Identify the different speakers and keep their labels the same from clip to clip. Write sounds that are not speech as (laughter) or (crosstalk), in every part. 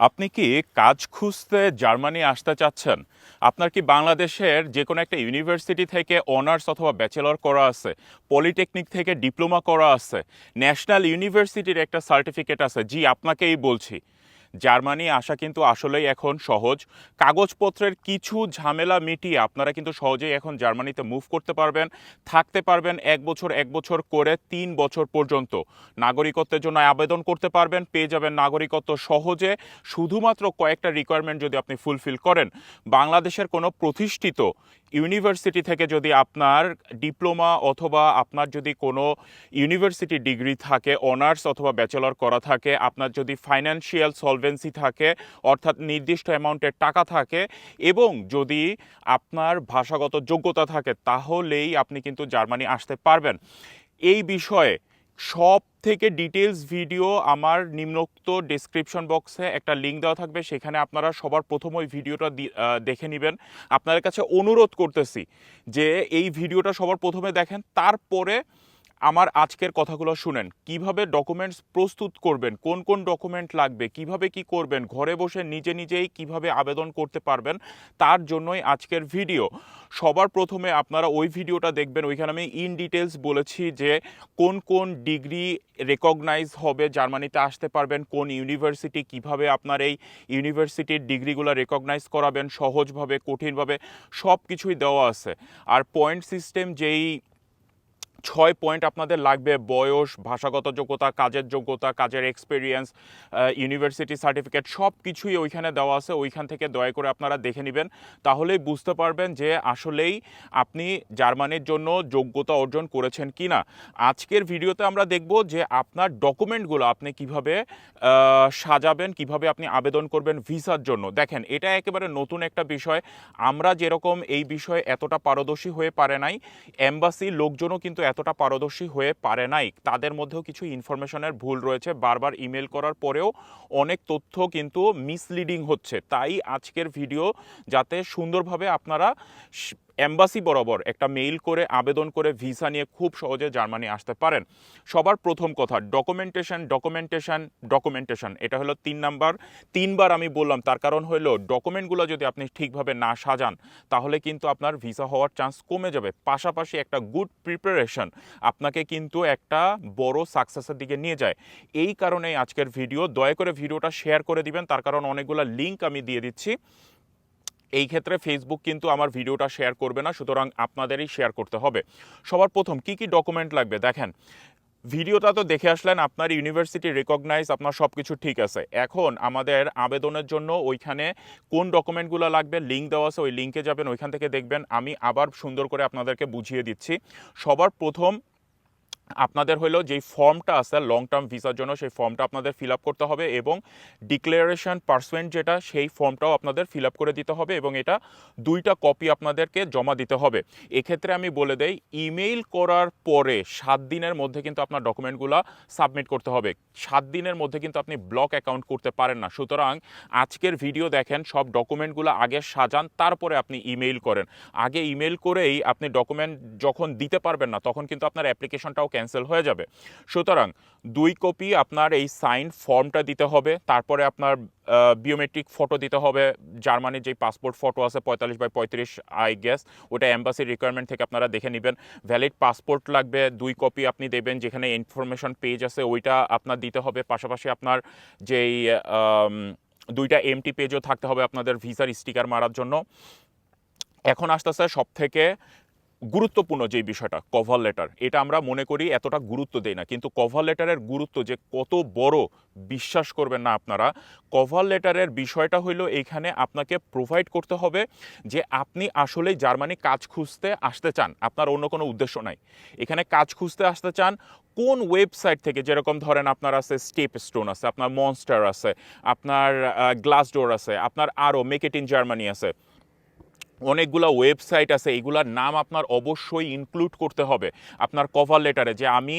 Speaker 1: আপনি কি কাজ খুঁজতে জার্মানি আসতে চাচ্ছেন? আপনার কি বাংলাদেশের যে কোনো একটা ইউনিভার্সিটি থেকে অনার্স অথবা ব্যাচেলর করা আছে, পলিটেকনিক থেকে ডিপ্লোমা করা আছে, ন্যাশনাল ইউনিভার্সিটির একটা সার্টিফিকেট আছে? জি, আপনাকেই বলছি। জার্মানি আসা কিন্তু আসলেই এখন সহজ। কাগজপত্রের কিছু ঝামেলা মিটিয়ে আপনারা কিন্তু সহজেই এখন জার্মানিতে মুভ করতে পারবেন, থাকতে পারবেন এক বছর এক বছর করে তিন বছর পর্যন্ত। নাগরিকত্বের জন্য আবেদন করতে পারবেন, পেয়ে যাবেন নাগরিকত্ব সহজে। শুধুমাত্র কয়েকটা রিকোয়ারমেন্ট যদি আপনি ফুলফিল করেন, বাংলাদেশের কোনো প্রতিষ্ঠিত ইউনিভার্সিটি থেকে যদি আপনার ডিপ্লোমা অথবা আপনার যদি কোনো ইউনিভার্সিটি ডিগ্রি থাকে, অনার্স অথবা ব্যাচেলর করা থাকে, আপনার যদি ফাইন্যান্সিয়াল সলভেন্সি থাকে, অর্থাৎ নির্দিষ্ট অ্যামাউন্টের টাকা থাকে এবং যদি আপনার ভাষাগত যোগ্যতা থাকে, তাহলেই আপনি কিন্তু জার্মানি আসতে পারবেন। এই বিষয়ে সব থেকে ডিটেলস ভিডিও আমার নিম্নোক্ত ডিসক্রিপশন বক্সে একটা লিঙ্ক দেওয়া থাকবে, সেখানে আপনারা সবার প্রথম ওই ভিডিওটা দেখে নেবেন। আপনাদের কাছে অনুরোধ করতেছি যে এই ভিডিওটা সবার প্রথমে দেখেন, তারপরে আমার আজকের কথাগুলো শুনেন। কীভাবে ডকুমেন্টস প্রস্তুত করবেন? কোন কোন ডকুমেন্ট লাগবে? কীভাবে কি করবেন? ঘরে বসে নিজে নিজেই কীভাবে আবেদন করতে পারবেন? তার জন্যই আজকের ভিডিও সবার প্রথমে আপনারা ওই ভিডিওটা দেখবেন। ওইখানে আমি ইন ডিটেলস বলেছি যে কোন কোন ডিগ্রি রেকগনাইজ হবে, জার্মানিতে আসতে পারবেন, কোন ইউনিভার্সিটি কীভাবে আপনার এই ইউনিভার্সিটির ডিগ্রিগুলো রেকগনাইজ করাবেন, সহজভাবে, কঠিনভাবে সব কিছুই দেওয়া আছে। আর পয়েন্ট সিস্টেম যেই ছয় পয়েন্ট আপনাদের লাগবে বয়স, ভাষাগত যোগ্যতা, কাজের যোগ্যতা, কাজের এক্সপিরিয়েন্স ইউনিভার্সিটি সার্টিফিকেট সব কিছুই ওইখানে দেওয়া আছে। ওইখান থেকে দয়া করে আপনারা দেখে নেবেন। তাহলেই বুঝতে পারবেন যে আসলেই আপনি জার্মানির জন্য যোগ্যতা অর্জন করেছেন কি না আজকের ভিডিওতে আমরা দেখব যে আপনার ডকুমেন্টগুলো আপনি কীভাবে সাজাবেন, কীভাবে আপনি আবেদন করবেন ভিসার জন্য। দেখেন, এটা একেবারে নতুন একটা বিষয়। আমরা যেরকম এই বিষয়ে এতটা পারদর্শী হয়ে পারে নাই এম্বাসি লোকজনও কিন্তু এতটা পারদর্শী হয়ে পারে নাই। তাদের মধ্যেও কিছু ইনফরমেশনের ভুল রয়েছে। বারবার ইমেল করার পরেও অনেক তথ্য কিন্তু মিসলিডিং হচ্ছে। তাই আজকের ভিডিও যাতে সুন্দরভাবে আপনারা এম্বাসি বরাবর একটা মেইল করে আবেদন করে ভিসা নিয়ে খুব সহজে জার্মানি আসতে পারেন। সবার প্রথম কথা ডকুমেন্টেশন ডকুমেন্টেশন ডকুমেন্টেশন এটা হলো তিন নাম্বার। তিনবার আমি বললাম, তার কারণ হলো ডকুমেন্টগুলো যদি আপনি ঠিকভাবে না সাজান, তাহলে কিন্তু আপনার ভিসা হওয়ার চান্স কমে যাবে। পাশাপাশি একটা গুড প্রিপারেশন আপনাকে কিন্তু একটা বড় সাকসেসের দিকে নিয়ে যায়। এই কারণেই আজকের ভিডিও দয়া করে ভিডিওটা শেয়ার করে দিবেন। তার কারণ অনেকগুলো লিঙ্ক আমি দিয়ে দিচ্ছি। এই ক্ষেত্রে ফেসবুক কিন্তু আমার ভিডিওটা শেয়ার করবে না, সুতরাং আপনাদেরই শেয়ার করতে হবে। সবার প্রথম, কি কি ডকুমেন্ট লাগবে? দেখেন, ভিডিওটা তো দেখে আসলেন, আপনার ইউনিভার্সিটি রেকগনাইজ আপনার সব কিছু ঠিক আছে। এখন আমাদের আবেদনের জন্য ওইখানে কোন ডকুমেন্টগুলো লাগবে লিঙ্ক দেওয়া আছে, ওই লিঙ্কে যাবেন, ওইখান থেকে দেখবেন। আমি আবার সুন্দর করে আপনাদেরকে বুঝিয়ে দিচ্ছি। সবার প্রথম আপনাদের হলো যেই ফর্মটা আছে লং টার্ম ভিসার জন্য সেই ফর্মটা আপনাদের ফিল আপ করতে হবে এবং ডিক্লারেশন পার্সেন্ট যেটা, সেই ফর্মটাও আপনাদের ফিল আপ করে দিতে হবে এবং এটা দুইটা কপি আপনাদেরকে জমা দিতে হবে। এক্ষেত্রে আমি বলে দেই ইমেইল করার পরে সাত দিনের মধ্যে কিন্তু আপনার ডকুমেন্টগুলো সাবমিট করতে হবে। সাত দিনের মধ্যে কিন্তু আপনি ব্লক অ্যাকাউন্ট করতে পারেন না। সুতরাং আজকের ভিডিও দেখেন, সব ডকুমেন্টগুলো আগে সাজান, তারপরে আপনি ইমেইল করেন। আগে ইমেল করেই আপনি ডকুমেন্ট যখন দিতে পারবেন না, তখন কিন্তু আপনার অ্যাপ্লিকেশনটাও ক্যান্সেল হয়ে যাবে। সুতরাং দুই কপি আপনার এই সাইন ফর্মটা দিতে হবে, তারপরে আপনার বিওমেট্রিক ফটো দিতে হবে, জার্মানির যেই পাসপোর্ট ফটো আছে, পঁয়তাল্লিশ বাই পঁয়ত্রিশ আই গেস ওটা অ্যাম্বাসির রিকোয়ারমেন্ট থেকে আপনারা দেখে নেবেন। ভ্যালিড পাসপোর্ট লাগবে, দুই কপি আপনি দেবেন, যেখানে ইনফরমেশন পেজ আছে, ওইটা আপনার দিতে হবে। পাশাপাশি আপনার যেই দুইটা এমটি পেজও থাকতে হবে আপনাদের ভিসার স্টিকার মারার জন্য। এখন আসতেছে সব থেকে গুরুত্বপূর্ণ যে বিষয়টা কভার লেটার এটা আমরা মনে করি এতটা গুরুত্ব দেই না। কিন্তু কভার লেটারের গুরুত্ব যে কত বড় বিশ্বাস করবেন না আপনারা কভার লেটারের বিষয়টা হইল এখানে আপনাকে প্রোভাইড করতে হবে যে আপনি আসলেই জার্মানি কাজ খুঁজতে আসতে চান, আপনার অন্য কোনো উদ্দেশ্য নাই। এখানে কাজ খুঁজতে আসতে চান, কোন ওয়েবসাইট থেকে, যেরকম ধরেন আপনার আছে স্টেপ স্টোন আছে, আপনার মনস্টার আছে, আপনার গ্লাস ডোর আছে, আপনার আরও মেকেট ইন জার্মানি আছে অনেকগুলো ওয়েবসাইট আছে এইগুলার নাম আপনার অবশ্যই ইনক্লুড করতে হবে। আপনার কভার লেটারে যে আমি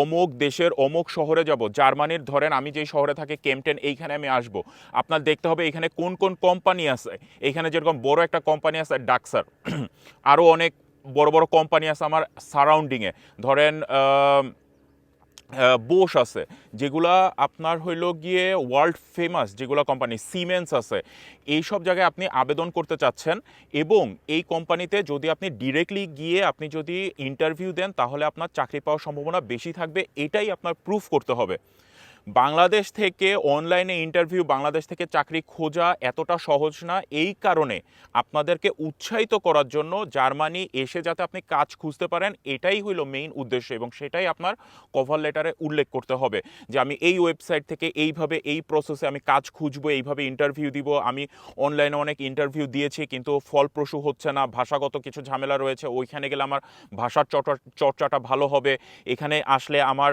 Speaker 1: অমুক দেশের অমুক শহরে যাব, জার্মানির ধরেন আমি যেই শহরে থাকি কেমটেন এইখানে আমি আসব। আপনার দেখতে হবে এখানে কোন কোন কোম্পানি আছে এইখানে যেরকম বড় একটা কোম্পানি আছে ডাকসার (clears throat) আরও অনেক বড় বড় কোম্পানি আছে আমার সারাউন্ডিংয়ে ধরেন বোস আছে, যেগুলা আপনার হইল গিয়ে ওয়ার্ল্ড ফেমাস যেগুলো কোম্পানি সিমেন্স আছে। এই সব জায়গায় আপনি আবেদন করতে চাচ্ছেন এবং এই কোম্পানিতে যদি আপনি ডিরেক্টলি গিয়ে আপনি যদি ইন্টারভিউ দেন, তাহলে আপনার চাকরি পাওয়ার সম্ভাবনা বেশি থাকবে। এটাই আপনার প্রুফ করতে হবে। বাংলাদেশ থেকে অনলাইনে ইন্টারভিউ বাংলাদেশ থেকে চাকরি খোঁজা এতটা সহজ না। এই কারণে আপনাদেরকে উৎসাহিত করার জন্য জার্মানি এসে যাতে আপনি কাজ খুঁজতে পারেন, এটাই হইল মেইন উদ্দেশ্য এবং সেটাই আপনার কভার লেটারে উল্লেখ করতে হবে যে আমি এই ওয়েবসাইট থেকে এইভাবে এই প্রসেসে আমি কাজ খুঁজবো, এইভাবে ইন্টারভিউ দিব। আমি অনলাইনে অনেক ইন্টারভিউ দিয়েছি কিন্তু ফলপ্রসূ হচ্ছে না, ভাষাগত কিছু ঝামেলা রয়েছে, ওইখানে গেলে আমার ভাষার চর্চাটা ভালো হবে। এখানে আসলে আমার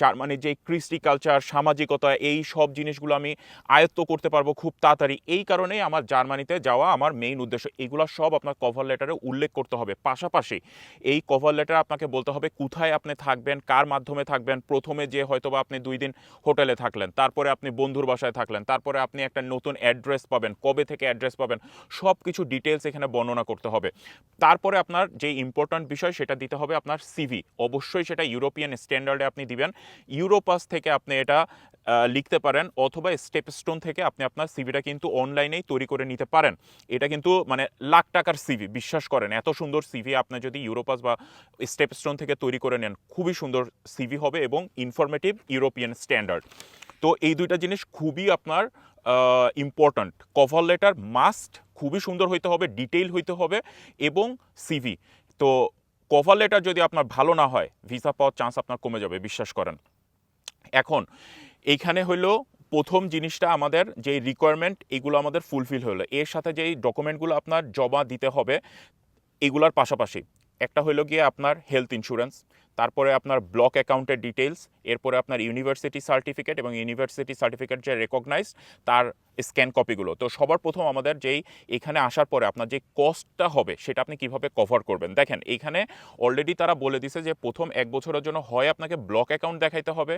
Speaker 1: জার্মানির যে কৃষ্টি কালচার সামাজিকতা, এই সব জিনিসগুলো আমি আয়ত্ত করতে পারব খুব তাড়াতাড়ি। এই কারণেই আমার জার্মানিতে যাওয়া আমার মেইন উদ্দেশ্য। এগুলো সব আপনার কভার লেটারে উল্লেখ করতে হবে। পাশাপাশি এই কভার লেটার আপনাকে বলতে হবে কোথায় আপনি থাকবেন, কার মাধ্যমে থাকবেন, প্রথমে যে হয়তো বা আপনি দুই দিন হোটেলে থাকলেন, তারপরে আপনি বন্ধুর বাসায় থাকলেন, তারপরে আপনি একটা নতুন অ্যাড্রেস পাবেন, কবে থেকে অ্যাড্রেস পাবেন সব কিছু ডিটেলস এখানে বর্ণনা করতে হবে। তারপরে আপনার যে ইম্পর্ট্যান্ট বিষয় সেটা দিতে হবে আপনার সিভি অবশ্যই সেটা ইউরোপিয়ান স্ট্যান্ডার্ডে আপনি দিবেন। ইউরোপাস থেকে আপনি এটা লিখতে পারেন অথবা স্টেপ স্টোন থেকে আপনি আপনার সিভিটা কিন্তু অনলাইনেই তৈরি করে নিতে পারেন। এটা কিন্তু মানে লাখ টাকার সিভি বিশ্বাস করেন। এত সুন্দর সিভি আপনি যদি ইউরোপাস বা স্টেপ স্টোন থেকে তৈরি করে নেন, খুবই সুন্দর সিভি হবে এবং ইনফরমেটিভ ইউরোপিয়ান স্ট্যান্ডার্ড তো এই দুইটা জিনিস খুবই আপনার ইম্পর্ট্যান্ট কভার লেটার মাস্ট খুবই সুন্দর হইতে হবে ডিটেইল হইতে হবে এবং সিভি তো কভার লেটার যদি আপনার ভালো না হয় ভিসা পাওয়ার চান্স আপনার কমে যাবে, বিশ্বাস করেন। এখন, এইখানে হলো প্রথম জিনিসটা আমাদের যে রিকোয়ারমেন্ট এগুলো আমাদের ফুলফিল হলো এর সাথে যেই ডকুমেন্টগুলো আপনার জমা দিতে হবে, এগুলার পাশাপাশি একটা হলো গিয়ে আপনার হেলথ ইন্স্যুরেন্স তারপরে আপনার ব্লক অ্যাকাউন্টের ডিটেলস এরপরে আপনার ইউনিভার্সিটি সার্টিফিকেট এবং ইউনিভার্সিটি সার্টিফিকেট যে রেকগনাইজ তার স্ক্যান কপিগুলো তো সবার প্রথম আমাদের যেই এখানে আসার পরে আপনার যে কস্টটা হবে, সেটা আপনি কীভাবে কভার করবেন? দেখেন, এখানে অলরেডি তারা বলে দিছে যে প্রথম এক বছরের জন্য হয় আপনাকে ব্লক অ্যাকাউন্ট দেখাইতে হবে।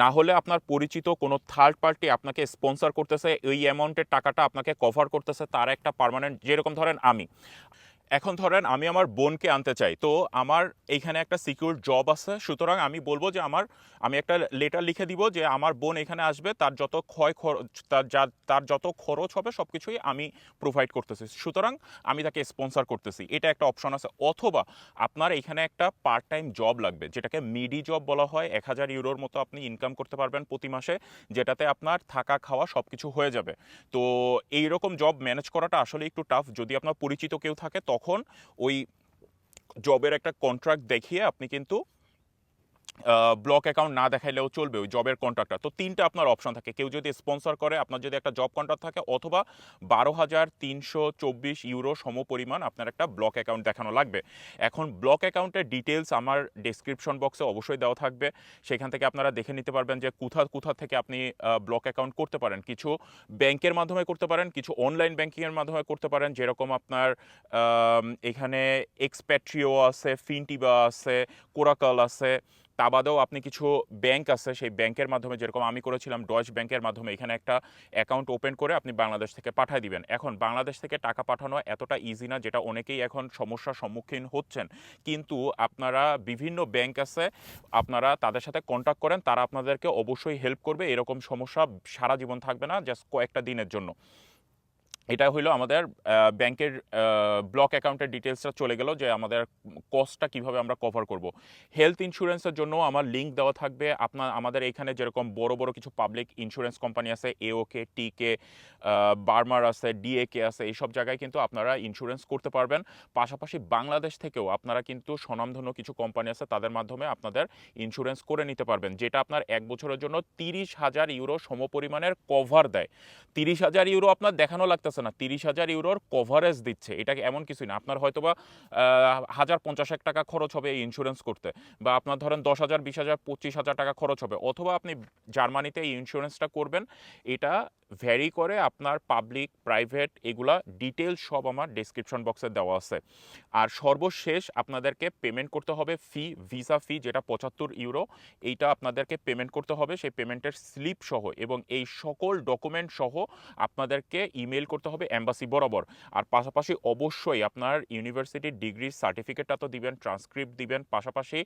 Speaker 1: না হলে আপনার পরিচিত কোনো থার্ড পার্টি আপনাকে স্পন্সর করতেছে, এই অ্যামাউন্টের টাকাটা আপনাকে কভার করতেছে, তার একটা পার্মানেন্ট যেরকম ধরেন আমি। এখন ধরেন আমি আমার বোনকে আনতে চাই, তো আমার এইখানে একটা সিকিউর জব আছে, সুতরাং আমি বলব যে আমার, আমি একটা লেটার লিখে দিব যে আমার বোন এখানে আসবে, তার যত ক্ষয় খরচ, তার যা, তার যত খরচ হবে সব কিছুই আমি প্রোভাইড করতেছি। সুতরাং আমি তাকে স্পন্সর করতেছি, এটা একটা অপশন আছে। অথবা আপনার এখানে একটা পার্ট টাইম জব লাগবে, যেটাকে মিডি জব বলা হয়, এক হাজার ইউরোর মতো আপনি ইনকাম করতে পারবেন প্রতি মাসে, যেটাতে আপনার থাকা খাওয়া সব কিছু হয়ে যাবে। তো এই রকম জব ম্যানেজ করাটা আসলে একটু টাফ যদি আপনার পরিচিত কেউ থাকে তখন ওই জবের একটা কন্ট্রাক্ট দেখিয়ে আপনি কিন্তু ব্লক অ্যাকাউন্ট না দেখাইলেও চলবে ওই জবের কন্ট্রাক্টটা তো তিনটা আপনার অপশন থাকে। কেউ যদি স্পন্সর করে, আপনার যদি একটা জব কন্ট্রাক্ট থাকে, অথবা বারো হাজার তিনশো চব্বিশ ইউরো সম পরিমাণ আপনার একটা ব্লক অ্যাকাউন্ট দেখানো লাগবে। এখন ব্লক অ্যাকাউন্টের ডিটেলস আমার ডেসক্রিপশন বক্সে অবশ্যই দেওয়া থাকবে। সেখান থেকে আপনারা দেখে নিতে পারবেন যে কোথা কোথা থেকে আপনি ব্লক অ্যাকাউন্ট করতে পারেন। কিছু ব্যাংকের মাধ্যমে করতে পারেন, কিছু অনলাইন ব্যাংকিংয়ের মাধ্যমে করতে পারেন। যেরকম আপনার এখানে এক্সপ্যাট্রিও আছে ফিনটিবা আছে কোরাকাল আছে তা বাদেও আপনি কিছু ব্যাংক আছে, সেই ব্যাংকের মাধ্যমে যেরকম আমি করেছিলাম ডচ ব্যাংকের মাধ্যমে এখানে একটা অ্যাকাউন্ট ওপেন করে আপনি বাংলাদেশ থেকে পাঠিয়ে দিবেন। এখন বাংলাদেশ থেকে টাকা পাঠানো এতটা ইজি না যেটা অনেকেই এখন সমস্যার সম্মুখীন হচ্ছেন। কিন্তু আপনারা বিভিন্ন ব্যাংক আছে, আপনারা তাদের সাথে কন্ট্যাক্ট করেন, তারা আপনাদেরকে অবশ্যই হেল্প করবে। এরকম সমস্যা সারা জীবন থাকবে না জাস্ট কয়েকটা দিনের জন্য। এটা হইল আমাদের ব্যাংকের ব্লক অ্যাকাউন্টের ডিটেলসটা চলে গেল যে আমাদের কস্টটা কীভাবে আমরা কভার করব। হেলথ ইন্স্যুরেন্সের জন্য আমার লিঙ্ক দেওয়া থাকবে। আপনার, আমাদের এখানে যেরকম বড় বড় কিছু পাবলিক ইন্স্যুরেন্স কোম্পানি আছে এওকে টিকে বার্মার আছে ডিএকে আছে, এইসব জায়গায় কিন্তু আপনারা ইন্স্যুরেন্স করতে পারবেন। পাশাপাশি বাংলাদেশ থেকেও আপনারা কিন্তু স্বনামধন্য কিছু কোম্পানি আছে, তাদের মাধ্যমে আপনাদের ইন্স্যুরেন্স করে নিতে পারবেন, যেটা আপনার এক বছরের জন্য তিরিশ হাজার ইউরো সমপরিমাণের কভার দেয়। তিরিশ হাজার ইউরো আপনার দেখানো লাগতেছে না, তিরিশ হাজার ইউরোর কভারেজ দিচ্ছে। এটা এমন কিছুই না। আপনার হয়তো বা হাজার পঞ্চাশ এক টাকা খরচ হবে এই ইন্স্যুরেন্স করতে। বা আপনার ধরেন দশ হাজার, বিশ হাজার, পঁচিশ হাজার টাকা খরচ হবে। অথবা আপনি জার্মানিতে এই ইন্স্যুরেন্সটা করবেন, এটা ভ্যারি করে আপনার পাবলিক প্রাইভেট এগুলা ডিটেলস সব আমার ডেসক্রিপশন বক্সে দেওয়া আছে। আর সর্বশেষ আপনাদেরকে পেমেন্ট করতে হবে ফি ভিসা ফি যেটা পঁচাত্তর ইউরো এইটা আপনাদেরকে পেমেন্ট করতে হবে, সেই পেমেন্টের স্লিপ সহ এবং এই সকল ডকুমেন্ট সহ আপনাদেরকে ইমেল করতে হবে অ্যাম্বাসি বরাবর। আর পাশাপাশি অবশ্যই আপনার ইউনিভার্সিটির ডিগ্রি সার্টিফিকেটটা তো দিবেন ট্রান্সক্রিপ্ট দিবেন, পাশাপাশি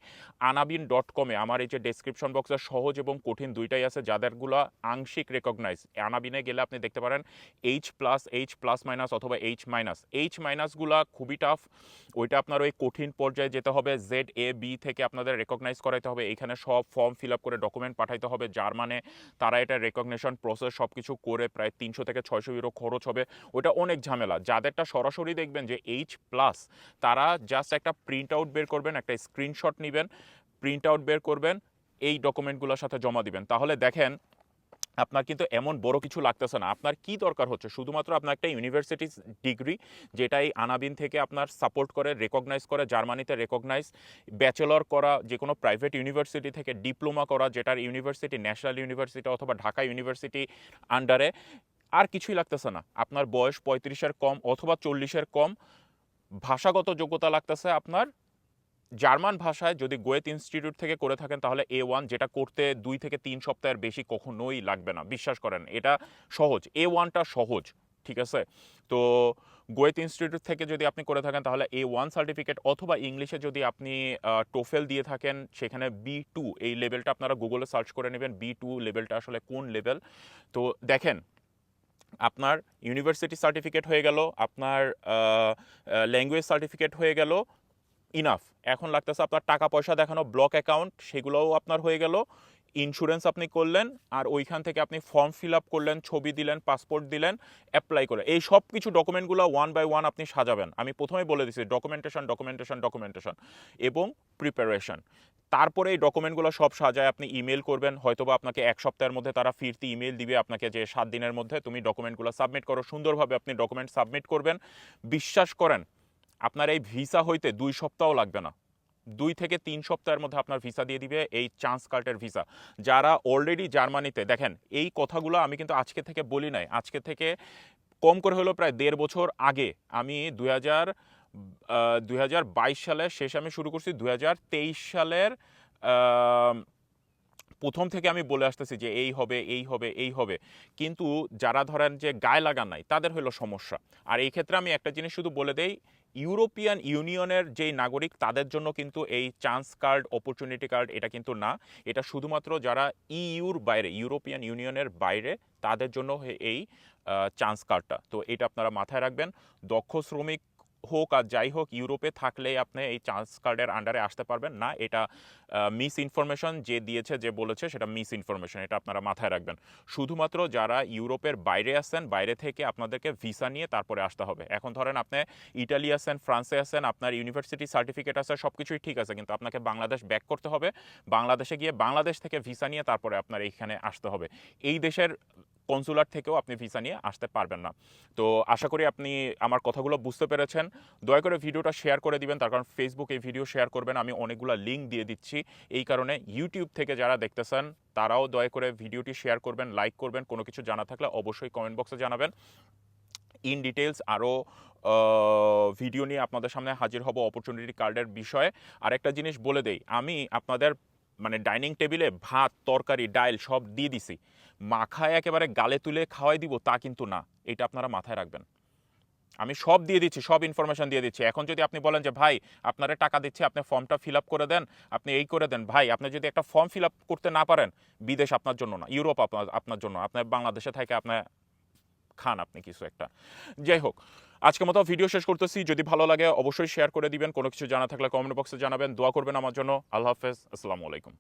Speaker 1: আনাবিন ডট কমে আমার এই যে ডেসক্রিপশন বক্সে সহজ এবং কঠিন দুইটাই আছে, যাদেরগুলো আংশিক রেকগনাইজ আনাবিনে গেলে আপনি দেখতে পারেন H plus H plus minus অথবা এইচ মাইনাস এইচ মাইনাসগুলা খুবই টাফ ওইটা আপনার ওই কঠিন পর্যায়ে যেতে হবে। জেড এ বি থেকে আপনাদের রেকগনাইজ করাইতে হবে। এখানে সব ফর্ম ফিল আপ করে ডকুমেন্ট পাঠাইতে হবে। যার মানে তারা এটা রেকগনেশন প্রসেস সব কিছু করে প্রায় তিনশো থেকে ছয়শো ইউরো খরচ হবে। ওটা অনেক ঝামেলা। যাদেরটা সরাসরি দেখবেন যে এইচ প্লাস তারা জাস্ট একটা প্রিন্ট আউট বের করবেন, একটা স্ক্রিনশট নেবেন প্রিন্ট আউট বের করবেন, এই ডকুমেন্টগুলোর সাথে জমা দিবেন। তাহলে দেখেন আপনার কিন্তু এমন বড় কিছু লাগতেছে না। আপনার কি দরকার হচ্ছে? শুধুমাত্র আপনার একটা ইউনিভার্সিটি ডিগ্রি যেটা এই আনাবিন থেকে আপনার সাপোর্ট করে রেকগনাইজ করে, জার্মানিতে রেকগনাইজ ব্যাচেলর করা যে কোনো প্রাইভেট ইউনিভার্সিটি থেকে ডিপ্লোমা করা, যেটার ইউনিভার্সিটি ন্যাশনাল ইউনিভার্সিটি অথবা ঢাকা ইউনিভার্সিটি আন্ডারে আর কিছুই লাগতেছে না। আপনার বয়স পঁয়ত্রিশের কম অথবা চল্লিশের কম, ভাষাগত যোগ্যতা লাগতেছে আপনার জার্মান ভাষায় যদি গোয়েত ইনস্টিটিউট থেকে করে থাকেন, তাহলে এ ওয়ান যেটা করতে দুই থেকে তিন সপ্তাহের বেশি কখনোই লাগবে না। বিশ্বাস করেন, এটা সহজ। এ ওয়ানটা সহজ, ঠিক আছে? তো গোয়েত ইনস্টিটিউট থেকে যদি আপনি করে থাকেন, তাহলে এ ওয়ান সার্টিফিকেট অথবা ইংলিশে যদি আপনি টোফেল দিয়ে থাকেন, সেখানে বি টু, এই লেভেলটা আপনারা গুগলে সার্চ করে নেবেন, বি টু লেভেলটা আসলে কোন লেভেল? তো দেখেন, আপনার ইউনিভার্সিটি সার্টিফিকেট হয়ে গেল, আপনার ল্যাঙ্গুয়েজ সার্টিফিকেট হয়ে গেল ইনাফ এখন লাগতেছে আপনার টাকা পয়সা দেখানো ব্লক অ্যাকাউন্ট সেগুলোও আপনার হয়ে গেল। ইন্স্যুরেন্স আপনি করলেন, আর ওইখান থেকে আপনি ফর্ম ফিল আপ করলেন, ছবি দিলেন পাসপোর্ট দিলেন অ্যাপ্লাই করে এই সব কিছু ডকুমেন্টগুলো ওয়ান বাই ওয়ান আপনি সাজাবেন। আমি প্রথমেই বলে দিচ্ছি ডকুমেন্টেশন ডকুমেন্টেশন ডকুমেন্টেশন এবং প্রিপারেশন তারপরে এই ডকুমেন্টগুলো সব সাজায় আপনি ইমেল করবেন, হয়তোবা আপনাকে এক সপ্তাহের মধ্যে তারা ফিরতি ইমেল দিবে আপনাকে যে সাত দিনের মধ্যে তুমি ডকুমেন্টগুলো সাবমিট করো। সুন্দরভাবে আপনি ডকুমেন্ট সাবমিট করবেন। বিশ্বাস করেন আপনার এই ভিসা হইতে দুই সপ্তাহ লাগবে না। দুই থেকে তিন সপ্তাহের মধ্যে আপনার ভিসা দিয়ে দিবে এই চান্স কার্টের ভিসা। যারা অলরেডি জার্মানিতে, দেখেন, এই কথাগুলো আমি কিন্তু আজকে থেকে বলি নাই। আজকে থেকে কম করে হলো প্রায় দেড় বছর আগে আমি দুই হাজার দুই হাজার বাইশ সালের শেষ আমি শুরু করছি, দুই হাজার তেইশ সালের প্রথম থেকে আমি বলে আসতেছি যে এই হবে এই হবে এই হবে। কিন্তু যারা ধরেন যে গায়ে লাগান নাই, তাদের হলো সমস্যা। আর এই ক্ষেত্রে আমি একটা জিনিস শুধু বলে দেই ইউরোপিয়ান ইউনিয়নের যেই নাগরিক, তাদের জন্য কিন্তু এই চান্স কার্ড, অপরচুনিটি কার্ড এটা কিন্তু না। এটা শুধুমাত্র যারা ইউর বাইরে, ইউরোপিয়ান ইউনিয়নের বাইরে, তাদের জন্য এই চান্স কার্ডটা। তো এটা আপনারা মাথায় রাখবেন। দক্ষ শ্রমিক হোক আর যাই হোক, ইউরোপে থাকলেই আপনি এই চান্স কার্ডের আন্ডারে আসতে পারবেন। না, এটা মিস ইনফরমেশন যে দিয়েছে, যে বলেছে, সেটা মিস ইনফরমেশন এটা আপনারা মাথায় রাখবেন। শুধুমাত্র যারা ইউরোপের বাইরে আসছেন বাইরে থেকে আপনাদেরকে ভিসা নিয়ে তারপরে আসতে হবে। এখন ধরেন আপনি ইটালি আছেন ফ্রান্সে আছেন, আপনার ইউনিভার্সিটি সার্টিফিকেট আছে সব কিছুই ঠিক আছে, কিন্তু আপনাকে বাংলাদেশ ব্যাক করতে হবে। বাংলাদেশে গিয়ে বাংলাদেশ থেকে ভিসা নিয়ে তারপরে আপনার এইখানে আসতে হবে। এই দেশের কনসুলার থেকেও আপনি ভিসা নিয়ে আসতে পারবেন না। তো আশা করি আপনি আমার কথাগুলো বুঝতে পেরেছেন। দয়া করে ভিডিওটা শেয়ার করে দিবেন, তার কারণ ফেসবুক এই ভিডিও শেয়ার করবেন। আমি অনেকগুলো লিঙ্ক দিয়ে দিচ্ছি। এই কারণে ইউটিউব থেকে যারা দেখতেছেন, তারাও দয়া করে ভিডিওটি শেয়ার করবেন লাইক করবেন। কোনো কিছু জানা থাকলে অবশ্যই কমেন্ট বক্সে জানাবেন। ইন ডিটেলস আরও ভিডিও নিয়ে আপনাদের সামনে হাজির হব অপরচুনিটি কার্ডের বিষয়ে। আর একটা জিনিস বলে দেই, আমি আপনাদের মানে ডাইনিং টেবিলে ভাত, তরকারি, ডাইল সব দিয়ে দিছি। মাখায় একেবারে গালে তুলে খাওয়াই দিব তা কিন্তু না। এটা আপনারা মাথায় রাখবেন। আমি সব দিয়ে দিচ্ছি, সব ইনফরমেশন দিয়ে দিচ্ছি। এখন যদি আপনি বলেন যে, ভাই, আপনারা টাকা দিচ্ছি, আপনি ফর্মটা ফিল আপ করে দেন, আপনি এই করে দেন। ভাই, আপনি যদি একটা ফর্ম ফিল আপ করতে না পারেন, বিদেশ আপনার জন্য না, ইউরোপ আপনার আপনার জন্য আপনার বাংলাদেশে থেকে আপনার খান আপনি কিছু একটা। যাই হোক, আজকের মতো ভিডিও শেষ করতেছি। যদি ভালো লাগে, অবশ্যই শেয়ার করে দিবেন। কোনো কিছু জানা থাকলে কমেন্ট বক্সে জানাবেন। দোয়া করবেন আমার জন্য। আল্লাহ হাফেজ। আসসালামু আলাইকুম।